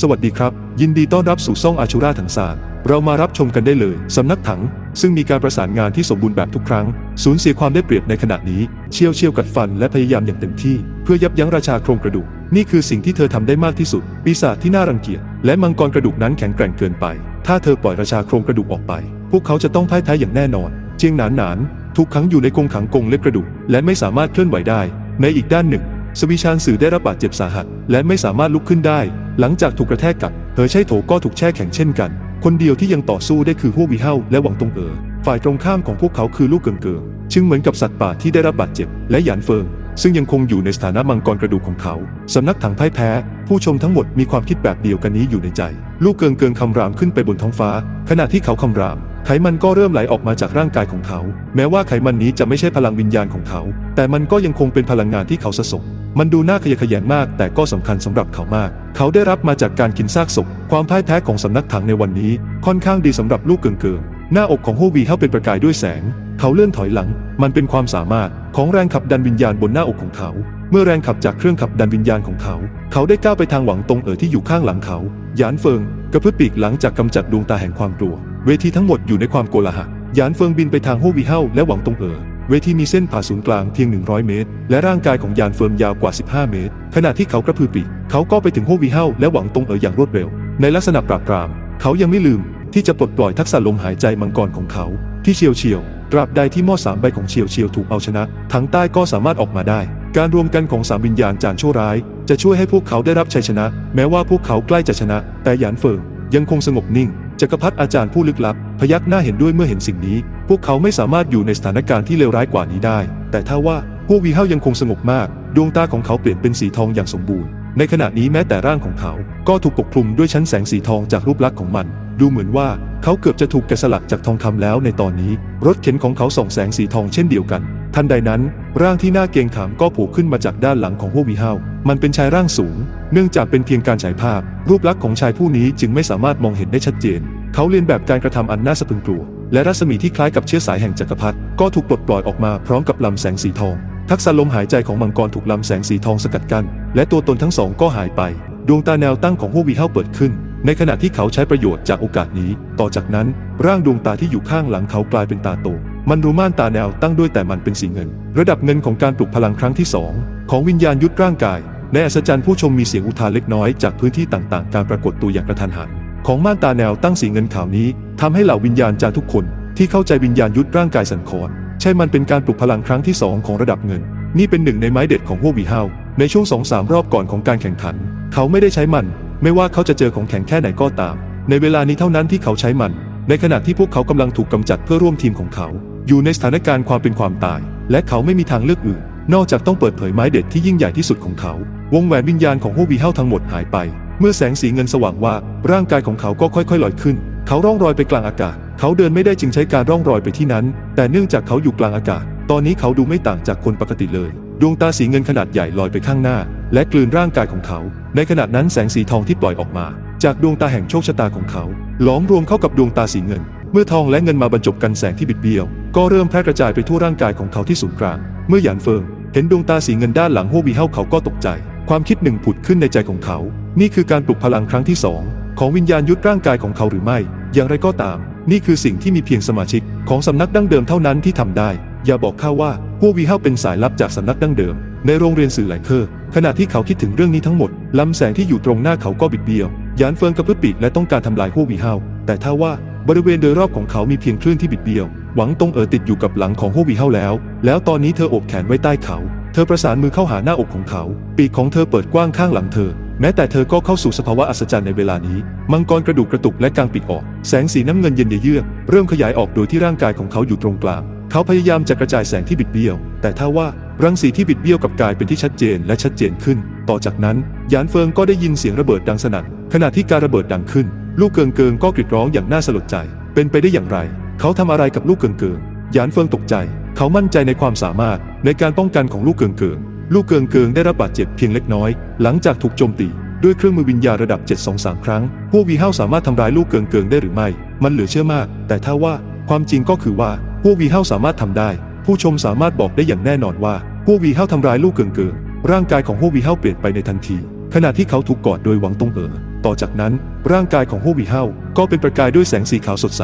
สวัสดีครับ ยินดีต้อนรับสู่ซ่องอาชูราถังซานเรามารับชมกันได้เลย สำนักถัง ซึ่งมีการประสานงานที่สมบูรณ์แบบทุกครั้ง สูญเสียความได้เปรียบในขณะนี้ เชี่ยวเชี่ยวกัดฟันและพยายามอย่างเต็มที่ เพื่อยับยั้งราชาโครงกระดูก นี่คือสิ่งที่เธอทำได้มากที่สุด ปีศาจที่น่ารังเกียจและมังกรกระดูกนั้นแข็งแกร่งเกินไป ถ้าเธอปล่อยราชาโครงกระดูกออกไป พวกเขาจะต้องพ่ายแพ้อย่างแน่นอน เจียงหนานหนานถูกขังอยู่ในกรงขังกรงเล็บกระดูก และไม่สามารถเคลื่อนไหวได้ ในอีกด้านหนึ่ง สวิชานสื่อได้รับบาดเจ็บสาหัส และไม่สามารถลุกขึ้นได้ หลังจากถูกกระแทกกับเธอใช้โถก็ถูกแช่แข็งเช่นกัน คนเดียวที่ยังต่อสู้ได้คือฮั่ววีเฮาและหวังตงเอ๋อฝ่ายตรงข้ามของพวกเขาคือลูกเกิงเกิงจึงเหมือนกับสัตว์ป่าที่ได้รับบาดเจ็บ และหยานเฟิง ซึ่งยังคงอยู่ในสถานะมังกรกระดูกของเขา สำนักถังพ่ายแพ้ ผู้ชมทั้งหมดมีความคิดแบบเดียวกันนี้อยู่ในใจ ลูกเกิงเกิงคำรามขึ้นไปบนท้องฟ้า ขณะที่เขาคำราม ไขมันก็เริ่มไหลออกมาจากร่างกายของเขา แม้ว่าไขมันนี้จะไม่ใช่พลังวิญญาณของเขา แต่มันก็ยังคงเป็นพลังงานที่เขาสะสม มันดูน่าขยะแขยงมาก แต่ก็สำคัญสำหรับเขามาก เขาได้รับมาจากการกินซากศพ ความพ่ายแพ้ของสำนักถังในวันนี้ ค่อนข้างดีสำหรับลูกเกิงเกิงหน้าอกของโฮวีเฮาเป็นประกายด้วยแสง เขาเลื่อนถอยหลัง มันเป็นความสามารถของแรงขับดันวิญญาณบนหน้าอกของเขา เมื่อแรงขับจากเครื่องขับดันวิญญาณของเขา เขาได้ก้าวไปทางหวังตงเอ๋อที่อยู่ข้างหลังเขา หยานเฟิง กระพือปีกหลังจากกำจัดดวงตาแห่งความกลัว เวทีทั้งหมดอยู่ในความโกลาหลยานเฟิงบินไปทางโฮวีเฮาและหวังตงเอ๋อเวทีมีเส้นผ่าศูนย์กลางเพียง 100 เมตร และร่างกายของยานเฟิงยาวกว่า 15 เมตร ขณะที่เขากระพือปีกเขาก็ไปถึงโฮวีเฮาและหวังตงเอ๋ออย่างรวดเร็ว ในลักษณะปราบปราม เขายังไม่ลืมที่จะปลดปล่อยทักษะลมหายใจมังกรของเขา ที่เฉียวเฉียวตราบใดที่หม้อสามใบของเฉียวเฉียวถูกเอาชนะทั้งใต้ก็สามารถออกมาได้ การรวมกันของสามวิญญาณจานชั่วร้าย จะช่วยให้พวกเขาได้รับชัยชนะ แม้ว่าพวกเขาใกล้จะชนะ แต่หยานเฟิงยังคงสงบนิ่งจักรพรรดิอาจารย์ผู้ลึกลับ พยักหน้าเห็นด้วยเมื่อเห็นสิ่งนี้ พวกเขาไม่สามารถอยู่ในสถานการณ์ที่เลวร้ายกว่านี้ได้ แต่ถ้าว่าพวกวีเฮายังคงสงบมาก ดวงตาของเขาเปลี่ยนเป็นสีทองอย่างสมบูรณ์ ในขณะนี้แม้แต่ร่างของเขา ก็ถูกปกคลุมด้วยชั้นแสงสีทองจากรูปลักษณ์ของมัน ดูเหมือนว่าเขาเกือบจะถูกแกะสลักจากทองคำแล้วในตอนนี้ รถเข็นของเขาส่องแสงสีทองเช่นเดียวกัน ทันใดนั้น ร่างที่น่าเกรงขามก็โผล่ขึ้นมาจากด้านหลังของพววีเฮามันเป็นชายร่างสูง เนื่องจากเป็นเพียงการฉายภาพ รูปลักษณ์ของชายผู้นี้จึงไม่สามารถมองเห็นได้ชัดเจน เขาเรียนแบบการกระทำอันน่าสะพรึงกลัว และรัศมีที่คล้ายกับเชื้อสายแห่งจักรพรรดิก็ถูกปลดปล่อยออกมาพร้อมกับลำแสงสีทอง ทักษะลมหายใจของมังกรถูกลำแสงสีทองสกัดกั้นและตัวตนทั้งสองก็หายไป ดวงตาแนวตั้งของฮววีเฮาเปิดขึ้น ในขณะที่เขาใช้ประโยชน์จากโอกาสนี้ ต่อจากนั้น ร่างดวงตาที่อยู่ข้างหลังเขากลายเป็นตาโต มันรูม่านตาแนวตั้งด้วยแต่มันเป็นสีเงิน ระดับเงินของการปลุกพลังครั้งที่สองของวิญญาณยุทธร่างกายในอัศจรรย์ผู้ชมมีเสียงอุทานเล็กน้อยจากพื้นที่ต่างๆ การปรากฏตัวอย่างกระทันหัน ของม่านตาแนวตั้งสีเงินขาวนี้ทำให้เหล่าวิญญาณจารทุกคน ที่เข้าใจวิญญาณยุทธร่างกายสันคอนใช่มันเป็นการปลุกพลังครั้งที่สองของระดับเงิน นี่เป็นหนึ่งในไม้เด็ดของพววีเฮาในช่วงสองสามรอบก่อนของการแข่งขัน เขาไม่ได้ใช้มัน ไม่ว่าเขาจะเจอของแข็งแค่ไหนก็ตาม ในเวลานี้เท่านั้นที่เขาใช้มัน ในขณะที่พวกเขากำลังถูกกำจัดเพื่อร่วมทีมของเขา อยู่ในสถานการณ์ความเป็นความตาย และเขาไม่มีทางเลือกอื่น นอกจากต้องเปิดเผยไม้เด็ดที่ยิ่งใหญ่ที่สุดของเขา วงแหวนวิญญาณของฮววีเฮาทั้งหมดหายไป เมื่อแสงสีเงินสว่างว่า ร่างกายของเขาก็ค่อยๆลอยขึ้น เขาร่องรอยไปกลางอากาศ เขาเดินไม่ได้จึงใช้การร่องรอยไปที่นั้น แต่เนื่องจากเขาอยู่กลางอากาศ ตอนนี้เขาดูไม่ต่างจากคนปกติเลย ดวงตาสีเงินขนาดใหญ่ลอยไปข้างหน้า และกลืนร่างกายของเขา ในขณะนั้นแสงสีทองที่ปล่อยออกมา จากดวงตาแห่งโชคชะตาของเขาหลอมรวมเข้ากับดวงตาสีเงิน เมื่อทองและเงินมาบรรจบกันแสงที่บิดเบี้ยว ก็เริ่มแพร่กระจายไปทั่วร่างกายของเขาที่ศูนย์กลาง เมื่อหยานเฟิงเห็นดวงตาสีเงินด้านหลังโฮวีเฮาเขาก็ตกใจ ความคิดหนึ่งผุดขึ้นในใจของเขา นี่คือการปลุกพลังครั้งที่สองของวิญญาณยุทธร่างกายของเขาหรือไม่ อย่างไรก็ตาม นี่คือสิ่งที่มีเพียงสมาชิก ของสำนักดั้งเดิมเท่านั้นที่ทำได้ อย่าบอกข้าว่าพวกวีเฮาเป็นสายลับจากสำนักดั้งเดิม ในโรงเรียนสื่อหลายเคอร์ขณะที่เขาคิดถึงเรื่องนี้ทั้งหมดลำแสงที่อยู่ตรงหน้าเขาก็บิดเบี้ยว ยานเฟิงกระพือปีกและต้องการทำลายพววีเฮาแต่ถ้าว่าบริเวณโดยรอบของเขามีเพียงคลื่นที่บิดเบี้ยว หวังตงเอ๋อติดอยู่กับหลังของฮววีเฮาแล้ว แล้วตอนนี้เธอโอบแขนไว้ใต้เขา เธอประสานมือเข้าหาหน้าอกของเขา ปีกของเธอเปิดกว้างข้างหลังเธอ แม้แต่เธอก็เข้าสู่สภาวะอัศจรรย์ในเวลานี้ มังกรกระดูกกระตุกและกางปีกออก แสงสีน้ำเงินเย็นเยือกเริ่มขยายออกโดยที่ร่างกายของเขาอยู่ตรงกลาง เขาพยายามจะกระจายแสงที่บิดเบี้ยว แต่ถ้าว่ารังสีที่บิดเบี้ยวกับกายเป็นที่ชัดเจนและชัดเจนขึ้น ต่อจากนั้น ยานเฟิงก็ได้ยินเสียงระเบิดดังสนั่นขณะที่การระเบิดดังขึ้น ลูกเกิงเกิงก็กรีดร้องอย่างน่าสลดใจ เป็นไปได้อย่างไร เขาทำอะไรกับลูกเกิงเกิงยานเฟิงตกใจ เขามั่นใจในความสามารถในการป้องกันของลูกเกิงเกิงลูกเกิงเกิงได้รับบาดเจ็บเพียงเล็กน้อย หลังจากถูกโจมตี ด้วยเครื่องมือวิญญาณระดับ 723 ครั้ง พวกวีเฮาสามารถทำร้ายลูกเกิงเกิงได้หรือไม่ มันเหลือเชื่อมาก แต่ถ้าว่าความจริงก็คือว่า พวกวีเฮาสามารถทำได้ ผู้ชมสามารถบอกได้อย่างแน่นอนว่า พวกวีเฮาทำร้ายลูกเกิงเกิงร่างกายของพวกวีเฮาเปลี่ยนไปในทันที ขณะที่เขาถูกกอดโดยหวังตงเอ๋อต่อจากนั้นร่างกายของฮู้วีเฮาก็เป็นประกายด้วยแสงสีขาวสดใส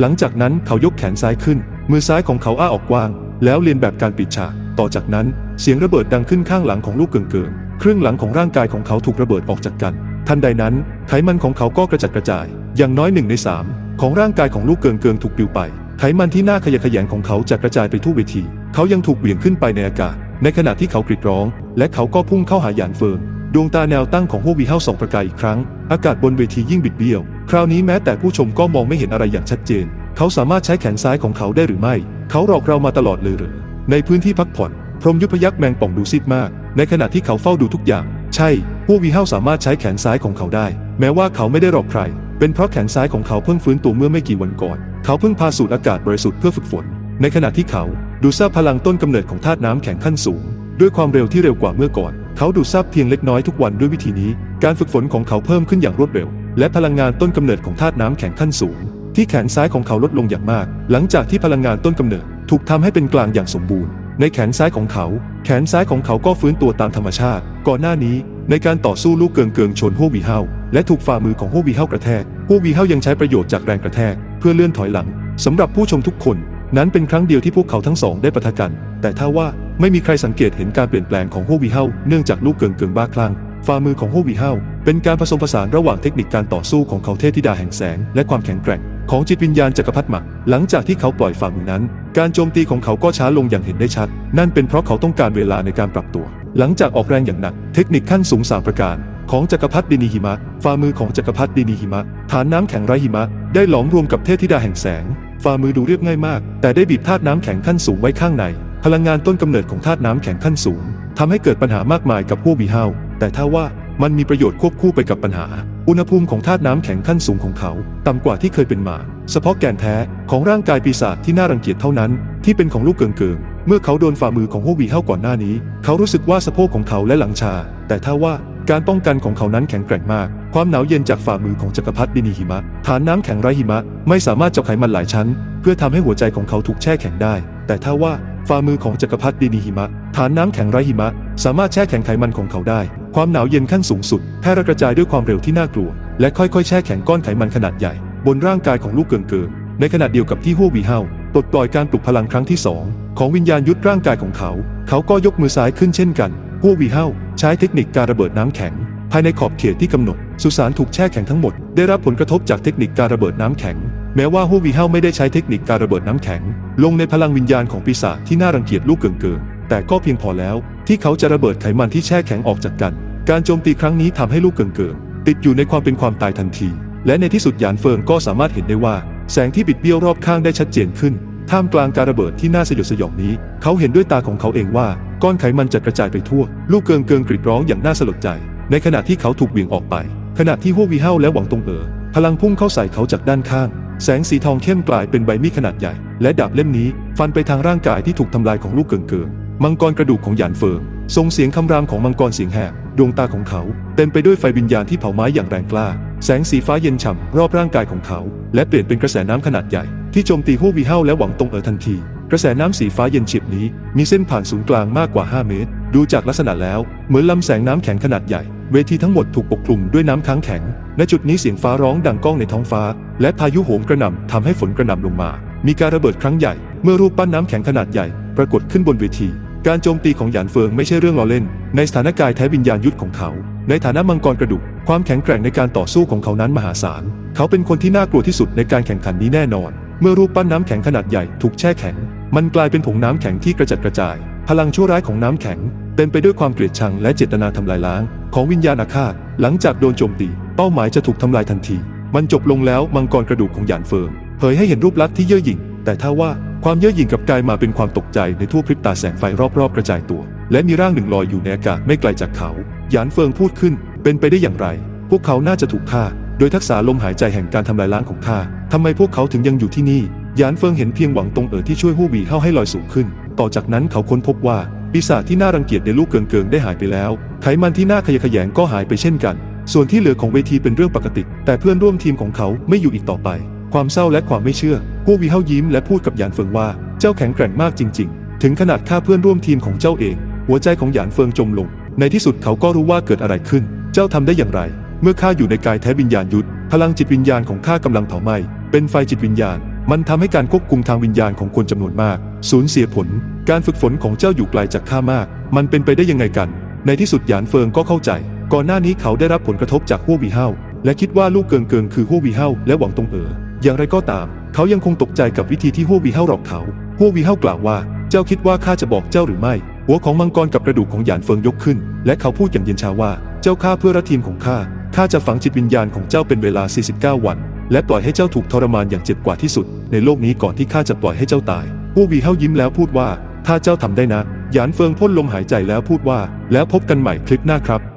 หลังจากนั้นเขายกแขนซ้ายขึ้น มือซ้ายของเขาอ้าออกกว้าง แล้วเลียนแบบการปิดฉาก ต่อจากนั้นเสียงระเบิดดังขึ้นข้างหลังของลูกเกิงเกิงครึ่งหลังของร่างกายของเขาถูกระเบิดออกจากกัน ทันใดนั้น ไขมันของเขาก็กระจัดกระจาย อย่างน้อยหนึ่งในสามของร่างกายของลูกเกิงเกิงถูกปลิวไป ไขมันที่หน้าขยะแขยงของเขาจะกระจายไปทั่วเวที เขายังถูกเหวี่ยงขึ้นไปในอากาศ ในขณะที่เขากรีดร้อง และเขาก็พุ่งเข้าหาหยานเฟิง ดวงตาแนวตั้งของฮววีเฮาส่องประกายอีกครั้ง อากาศบนเวทียิ่งบิดเบี้ยว คราวนี้แม้แต่ผู้ชมก็มองไม่เห็นอะไรอย่างชัดเจน เขาสามารถใช้แขนซ้ายของเขาได้หรือไม่ เขาหลอกเรามาตลอดเลยหรือ ในพื้นที่พักผ่อน พรหมยุทธยักษ์แมงป่องดูซีดมาก ในขณะที่เขาเฝ้าดูทุกอย่าง ใช่ฮววีเฮาสามารถใช้แขนซ้ายของเขาได้ แม้ว่าเขาไม่ได้หลอกใคร เป็นเพราะแขนซ้ายของเขาเพิ่งฟื้นตัวเมื่อไม่กี่วันก่อน เขาเพิ่งพาสูดอากาศบริสุทธิ์เพื่อฝึกฝน ในขณะที่เขาดูซับพลังต้นกำเนิดของธาตุน้ำแข็งขั้นสูง ด้วยความเร็วที่เร็วกว่าเมื่อก่อน เขาดูดซับเพียงเล็กน้อยทุกวันด้วยวิธีนี้ การฝึกฝนของเขาเพิ่มขึ้นอย่างรวดเร็ว และพลังงานต้นกำเนิดของธาตุน้ำแข็งขั้นสูง ที่แขนซ้ายของเขาลดลงอย่างมาก หลังจากที่พลังงานต้นกำเนิด ถูกทำให้เป็นกลางอย่างสมบูรณ์ ในแขนซ้ายของเขา แขนซ้ายของเขาก็ฟื้นตัวตามธรรมชาติ ก่อนหน้านี้ ในการต่อสู้ลูกเกิงเกิงชนฮัววีเฮาและถูกฝ่ามือของฮัววีเฮากระแทกฮัววีเฮายังใช้ประโยชน์จากแรงกระแทก เพื่อเลื่อนถอยหลังสำหรับผู้ชมทุกคน นั้นเป็นครั้งเดียวที่พวกเขาทั้งสองได้ปะทะกัน แต่ถ้าว่า ไม่มีใครสังเกตเห็นการเปลี่ยนแปลงของฮัววีเฮาเนื่องจากลูกเกิงเกิงบ้าคลั่งฝ่ามือของฮัววีเฮาเป็นการผสมผสานระหว่างเทคนิคการต่อสู้ของเขาเทพธิดาแห่งแสง และความแข็งแกร่ง ของจิตวิญญาณจักรพรรดิหมัก หลังจากที่เขาปล่อยฝ่ามือนั้น การโจมตีของเขาก็ช้าลงอย่างเห็นได้ชัด นั่นเป็นเพราะเขาต้องการเวลาในการปรับตัว หลังจากออกแรงอย่างหนัก เทคนิคขั้นสูงสามประการของจักรพรรดิดินีหิมะ ฝ่ามือของจักรพรรดิดินีหิมะ ฐานน้ำแข็งไรหิมะ ได้หลอมรวมกับเทพธิดาแห่งแสง ฝ่ามือดูเรียบง่ายมาก แต่ได้บีบธาตุน้ำแข็งขั้นสูงไว้ข้างใน พลังงานต้นกำเนิดของธาตุน้ำแข็งขั้นสูงทำให้เกิดปัญหามากมายกับพวกวีเฮาแต่ถ้าว่ามันมีประโยชน์ควบคู่ไปกับปัญหา อุณหภูมิของธาตุน้ำแข็งขั้นสูงของเขา ต่ำกว่าที่เคยเป็นมา เฉพาะแกนแท้ของร่างกายปีศาจที่น่ารังเกียจเท่านั้น ที่เป็นของลูกเกิงเกิงเมื่อเขาโดนฝ่ามือของฮววีเฮาก่อนหน้านี้ เขารู้สึกว่าสะโพกของเขาและหลังชา แต่ถ้าว่าการป้องกันของเขานั้นแข็งแกร่งมาก ความหนาวเย็นจากฝ่ามือของจักรพรรดิดินีหิมะ ฐานน้ำแข็งไรหิมะ ไม่สามารถเจาะไขมันหลายชั้น เพื่อทำให้หัวใจของเขาถูกแช่แข็งได้ แต่ถ้าว่า ฝ่ามือของจักรพรรดิดินีหิมะ ฐานน้ำแข็งไร้หิมะ สามารถแช่แข็งไขมันของเขาได้ ความหนาวเย็นขั้นสูงสุดแพร่กระจายด้วยความเร็วที่น่ากลัว และค่อยๆ แช่แข็งก้อนไขมันขนาดใหญ่ บนร่างกายของลูกเกิงเกิงในขณะเดียวกับที่ฮัววีเฮาปลดปล่อยการปลุกพลังครั้งที่สองของวิญญาณยุทธร่างกายของเขา เขาก็ยกมือซ้ายขึ้นเช่นกันฮัววีเฮาใช้เทคนิคการระเบิดน้ำแข็ง ภายในขอบเขตที่กำหนด สุสานถูกแช่แข็งทั้งหมด ได้รับผลกระทบจากเทคนิคการระเบิดน้ำแข็ง แม้ว่าฮูวีเฮาไม่ได้ใช้เทคนิคการระเบิดน้ำแข็ง ลงในพลังวิญญาณของปีศาจที่น่ารังเกียจลูกเกิงเกิงแต่ก็เพียงพอแล้วที่เขาจะระเบิดไขมันที่แช่แข็งออกจากกัน การโจมตีครั้งนี้ทำให้ลูกเกิงเกิงติดอยู่ในความเป็นความตายทันที และในที่สุดหยานเฟิงก็สามารถเห็นได้ว่า แสงที่บิดเบี้ยวรอบข้างได้ชัดเจนขึ้น ท่ามกลางการระเบิดที่น่าสยดสยองนี้ เขาเห็นด้วยตาของเขาเองว่าก้อนไขมันจะกระจายไปทั่ว ลูกเกิงเกิงกรีดร้องอย่างน่าสลดใจ ในขณะที่เขาถูกเหวี่ยงออกไป ขณะที่ฮัววีเฮาและหวังตงเอ๋อพลังพุ่งเข้าใส่เขาจากด้านข้าง แสงสีทองเข้มกลายเป็นใบมีดขนาดใหญ่ และดาบเล่มนี้ฟันไปทางร่างกายที่ถูกทำลายของลูกเกิงเกิงมังกรกระดูกของหยานเฟิงส่งเสียงคำรามของมังกรเสียงแหบดวงตาของเขาเต็มไปด้วยไฟวิญญาณที่เผาไม้อย่างแรงกล้า แสงสีฟ้าเย็นฉ่ำรอบร่างกายของเขา และเปลี่ยนเป็นกระแสน้ำขนาดใหญ่ ที่โจมตีฮัววีเฮาและหวังตงเอ๋อทันที กระแสน้ำสีฟ้าเย็นเฉียบนี้ มีเส้นผ่านศูนย์กลางมากกว่า 5 เมตร ดูจากลักษณะแล้ว เหมือนลำแสงน้ำแข็งขนาดใหญ่ เวทีทั้งหมดถูกปกคลุมด้วยน้ำค้างแข็ง ณจุดนี้เสียงฟ้าร้องดังก้องในท้องฟ้า และพายุโหมกระหน่ำทำให้ฝนกระหน่ำลงมา มีการระเบิดครั้งใหญ่ เมื่อรูปปั้นน้ำแข็งขนาดใหญ่ ปรากฏขึ้นบนเวที การโจมตีของหยานเฟิงไม่ใช่เรื่องล้อเล่น ในสถานการณ์แท้วิญญาณยุทธของเขา ในฐานะมังกรกระดูก ความแข็งแกร่งในการต่อสู้ของเขานั้นมหาศาล เขาเป็นคนที่น่ากลัวที่สุดในการแข่งขันนี้แน่นอน เมื่อรูปปั้นน้ำแข็งขนาดใหญ่ถูกแช่แข็ง มันกลายเป็นผงน้ำแข็งที่กระจัดกระจาย พลังชั่วร้ายของน้ำแข็งเต็มไปด้วยความเกลียดชังและเจตนาทำลายล้าง ของวิญญาณอาฆาต หลังจากโดนโจมตี ป้าหมายจะถูกทำลายทันที มันจบลงแล้วมังกรกระดูกของหยานเฟิงเผยให้เห็นรูปลักษณ์ที่เย่อหยิ่ง แต่ถ้าว่าความเย่อหยิ่งกับกายมาเป็นความตกใจในทั่วพริบตาแสงไฟรอบๆกระจายตัว และมีร่างหนึ่งลอยอยู่ในอากาศไม่ไกลจากเขา หยานเฟิงพูดขึ้น เป็นไปได้อย่างไร พวกเขาน่าจะถูกฆ่า โดยทักษะลมหายใจแห่งการทำลายล้างของข้าทำไมพวกเขาถึงยังอยู่ที่นี่หยานเฟิงเห็นเพียงหวังตรงเอ๋อที่ช่วยฮู้บีเข้าให้ลอยสูงขึ้น ต่อจากนั้นเขาค้นพบว่าปีศาจที่น่ารังเกียจในลูกเกิงเกิงได้หายไปแล้ว ไขมันที่น่าขยะแขยงก็หายไปเช่นกัน ส่วนที่เหลือของเวทีเป็นเรื่องปกติ แต่เพื่อนร่วมทีมของเขาไม่อยู่อีกต่อไป ความเศร้าและความไม่เชื่อฮู้วีเฮายิ้มและพูดกับหยานเฟิงว่า เจ้าแข็งแกร่งมากจริง ๆ ถึงขนาดฆ่าเพื่อนร่วมทีมของเจ้าเอง หัวใจของหยานเฟิงจมลง ในที่สุดเขาก็รู้ว่าเกิดอะไรขึ้น เจ้าทำได้อย่างไร เมื่อข้าอยู่ในกายแท้วิญญาณยุทธพลังจิตวิญญาณของข้ากำลังเผาไหม้เป็นไฟจิตวิญญาณ มันทำให้การควบคุมทางวิญญาณของคนจำนวนมาก สูญเสียผล การฝึกฝนของเจ้าอยู่ไกลจากข้ามาก มันเป็นไปได้ยังไงกัน ในที่สุดหยานเฟิงก็เข้าใจ ก่อนหน้านี้เขาได้รับผลกระทบจากฮั่ววีเฮาและคิดว่าลูกเกิงเกิงคือฮั่ววีเฮาและหวังตงเอ๋ออย่างไรก็ตาม เขายังคงตกใจกับวิธีที่ฮั่ววีเฮาหลอกเขาฮั่ววีเฮากล่าวว่า เจ้าคิดว่าข้าจะบอกเจ้าหรือไม่ หัวของมังกรกับกระดูกของหยานเฟิงยกขึ้น และเขาพูดอย่างเย็นชาว่า เจ้าข้าเพื่อรัทีมของข้าข้าจะฝังจิตวิญญาณของเจ้าเป็นเวลา 49 วัน และปล่อยให้เจ้าถูกทรมานอย่างเจ็บกว่าที่สุด ในโลกนี้ก่อนที่ข้าจะปล่อยให้เจ้าตายผู้วีเฮายิ้มแล้วพูดว่า ถ้าเจ้าทำได้นะหยานเฟิงพ่นลมหายใจแล้วพูดว่า แล้วพบกันใหม่คลิปหน้าครับ